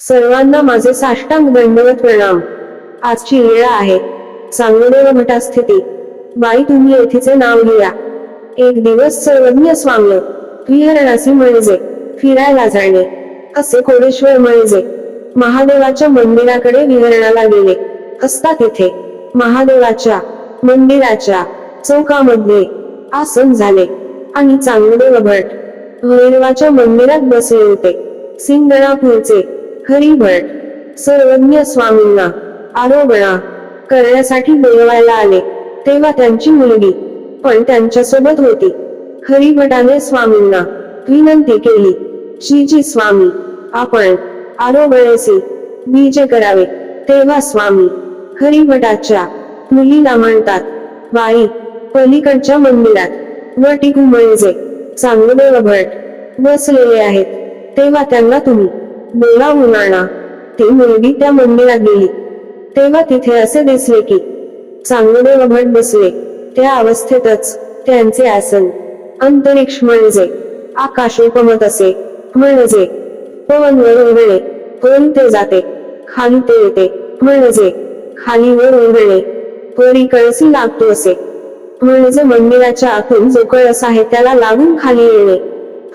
सर्वांना माझे साष्टांग दंडवत प्रणाम. आजची वेळा आहे. सांगदेव मठा स्थिती बाई तुम्ही येथीचे नाव लिहा एक दिवस सर्वज्ञ स्वामी विहरणासी म्हणजे फिरायला जाणे. असे कोडेश्वर म्हणजे महादेवाच्या मंदिराकडे विहरणाला गेले. असता तिथे महादेवाच्या मंदिराच्या चौकामध्ये आसन झाले. आणि चांगदेव भट भैरवाच्या मंदिरात बसले होते. सिंगणापूरचे हरिभट सर्वज्ञ स्वामींना आरोगणा करण्यासाठी बोलवायला आले. तेव्हा त्यांची मुलगी पण त्यांच्यासोबत होती. हरिभटाने स्वामींना विनंती केली श्रीजी स्वामी आपण आरोगणेचे बीजे करावे. तेव्हा स्वामी हरिभटाच्या मुलीला म्हणतात बाई पलीकडच्या मंदिरात व टिकू म्हणजे चांगदेव भट बसलेले आहेत. तेव्हा त्यांना तुम्ही बोलावून उन्हाळा. ती मुलगी त्या मंदिरात गेली. तेव्हा तिथे असे दिसले की चांगदेव भट बसले. त्या अवस्थेतच त्यांचे आसन अंतरिक्ष म्हणजे आकाशोपमत असे. म्हणजे पवन वर उघडे वर ते जाते खाली ते येते. म्हणजे खाली वर उघडे परी कळसी लागतो असे. म्हणजे मंदिराच्या आतून जो कळस आहे त्याला लागून खाली येणे.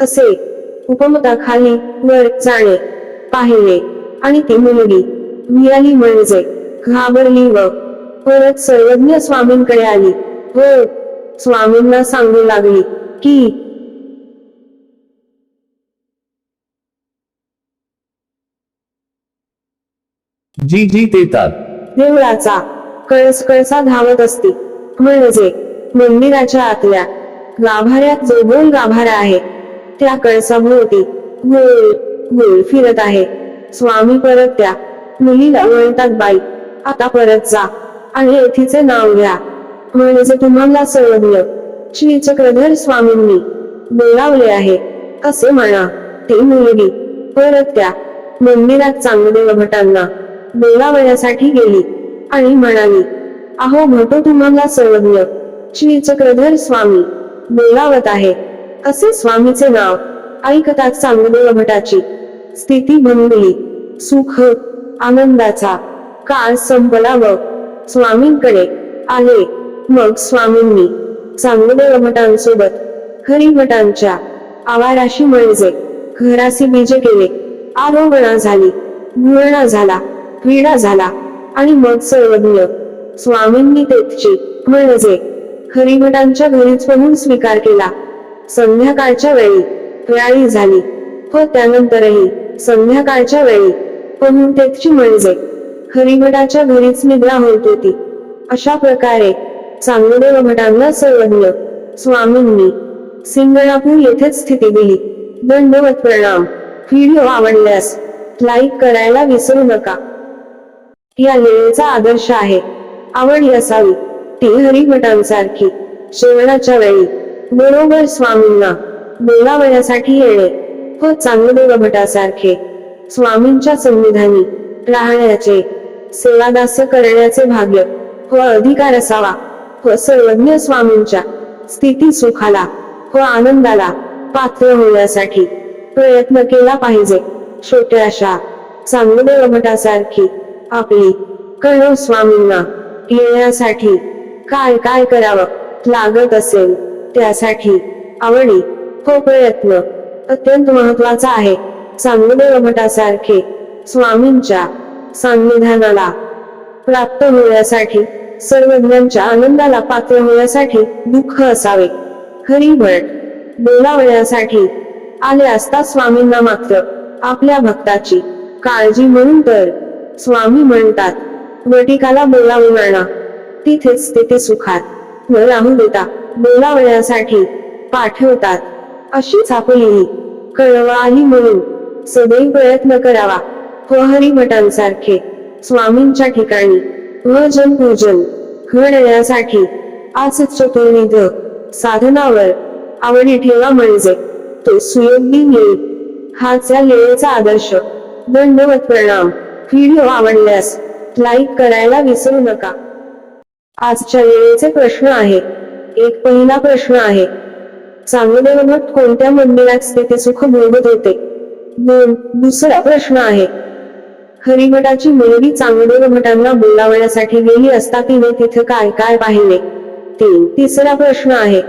असे उपमता खाली वर जाणे. पाहिले. आणि ती मुलगी मिळाली म्हणजे घाबरली व परत सर्वज्ञ स्वामींकडे आली. व स्वामींना सांगू लागली की जी जी देतात. देवळाचा कळस कळसा धावत असती. म्हणजे मंदिराच्या आतल्या गाभाऱ्यात जो गोल गाभारा आहे त्या कळसाभोवती गोल गोल फिरत आहे. स्वामी परत त्या मुलीला म्हणतात बाई. आता परत जा. आणि येथीचे नाव घ्या. म्हणजे तुम्हाला सर्वज्ञ श्री चक्रधर स्वामींनी बोलावले आहे. असे म्हणा. ती मुलगी परत त्या मंदिरात चांगदेव भटांना बोलावण्यासाठी गेली आणि म्हणाली अहो भटो तुम्हाला सर्वज्ञ श्री चक्रधर स्वामी बोलावत आहे. असे स्वामीचे नाव. ऐकतात चांगदेव भटाची स्थिती बनवली सुख आनंदाचा काळ संपला व स्वामींकडे आले. मग स्वामींनी चांगदेव भटांसोबत हरिभटांच्या आवाराशी म्हणजे घरासी बीजे केले. आरोहणा झाली. गुळणा झाला. क्रीडा झाला. आणि मग सर्वज्ञ स्वामींनी तेथची म्हणजे हरिभटांच्या घरीच म्हणून स्वीकार केला. संध्याकाळच्या वेळी व्याळी झाली. व त्यानंतरही संध्याकाळच्या वेळी. पण तेथची म्हणजे. हरिभटाच्या घरीच निद्रा होत होती. अशा प्रकारे चांगदेव भटांना सर्वज्ञ स्वामींनी सिंगणापूर येथेच स्थिती दिली. दंडवत प्रणाम. व्हिडिओ आवडल्यास लाईक करायला विसरू नका. या लेळेचा आदर्श आहे. आवडली असावी. ती हरिभटांसारखी. शेवणाच्या वेळी बरोबर स्वामींना बोलावण्यासाठी येणे. व चांगले भटासारखे स्वामींच्या संविधानी राहण्याचे सेवादास्य करण्याचे भाग्य व अधिकार असावा व सर्वज्ञ स्वामींच्या स्थिती सुखाला व आनंदाला पात्र होण्यासाठी प्रयत्न केला पाहिजे. छोट्याशा चांगले भटासारखी आपली कळव स्वामींना येण्यासाठी काय काय करावं लागत असेल त्यासाठी आवडी हो प्रयत्न अत्यंत महत्त्वाचा आहे. चांगदेव भटासारखे स्वामींच्या संविधानाला प्राप्त होण्यासाठी सर्वज्ञांच्या आनंदाला पात्र होण्यासाठी दुःख असावे. हरिभट बोलावण्यासाठी आले असता स्वामींना मात्र आपल्या भक्ताची काळजी म्हणून तर स्वामी म्हणतात वटिकाला बोलावून आणा तिथेच तिथे सुखात. न राहू देता बोलावण्यासाठी पाठवतात. अशीच सापलेली कळवा आणि म्हणून सदैव प्रयत्न करावा. व हरिभटांसारखे स्वामींच्या ठिकाणी. हो भजन पूजन घडण्यासाठी आज चतुर्विध साधनावर आवडी ठेवा म्हणजे तो सुयोगी येईल हाच या लेळेचा आदर्श. दंडवत प्रणाम. व्हिडिओ आवडल्यास लाईक करायला विसरू नका. आजच्या वेळेचे प्रश्न आहे. एक पहिला प्रश्न आहे. चांगदेव भट कोणत्या मंदिरात स्थिती सुख भोगत होते? दोन दुसरा प्रश्न आहे. हरिभटाची मुलगी चांगदेव भटांना बोलावण्यासाठी गेली असता तिने तिथे काय काय पाहिले? तीन तिसरा प्रश्न आहे.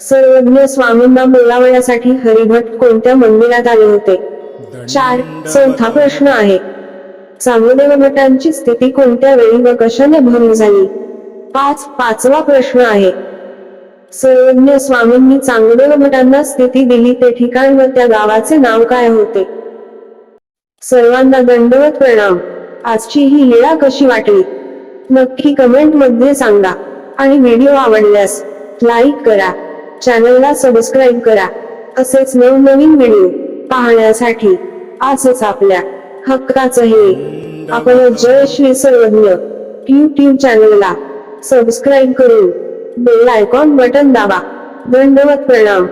सर्वज्ञ स्वामींना बोलावण्यासाठी हरिभट कोणत्या मंदिरात आले होते? चार चौथा प्रश्न आहे. चांगदेव भटांची स्थिती कोणत्या वेळी व कशाने भंग झाली? पाच पाचवा प्रश्न आहे. सर्वज्ञ स्वामींनी चांगदेव भटांना स्थिती दिली ते ठिकाण व त्या गावाचे नाव काय होते? सर्वांना दंडवत प्रणाम. आजची ही लीळा कशी वाटली? नक्की कमेंटमध्ये सांगा आणि व्हिडिओ आवडल्यास लाईक करा. चॅनलला सबस्क्राईब करा. असेच नवनवीन व्हिडिओ पाहण्यासाठी आजच आपल्या हक्काचं हे आपण जय श्री सर्वज्ञ युट्यूब चॅनलला सबस्क्राईब करून बेल आयकॉन बटन दाबा. दंडवत प्रणाम.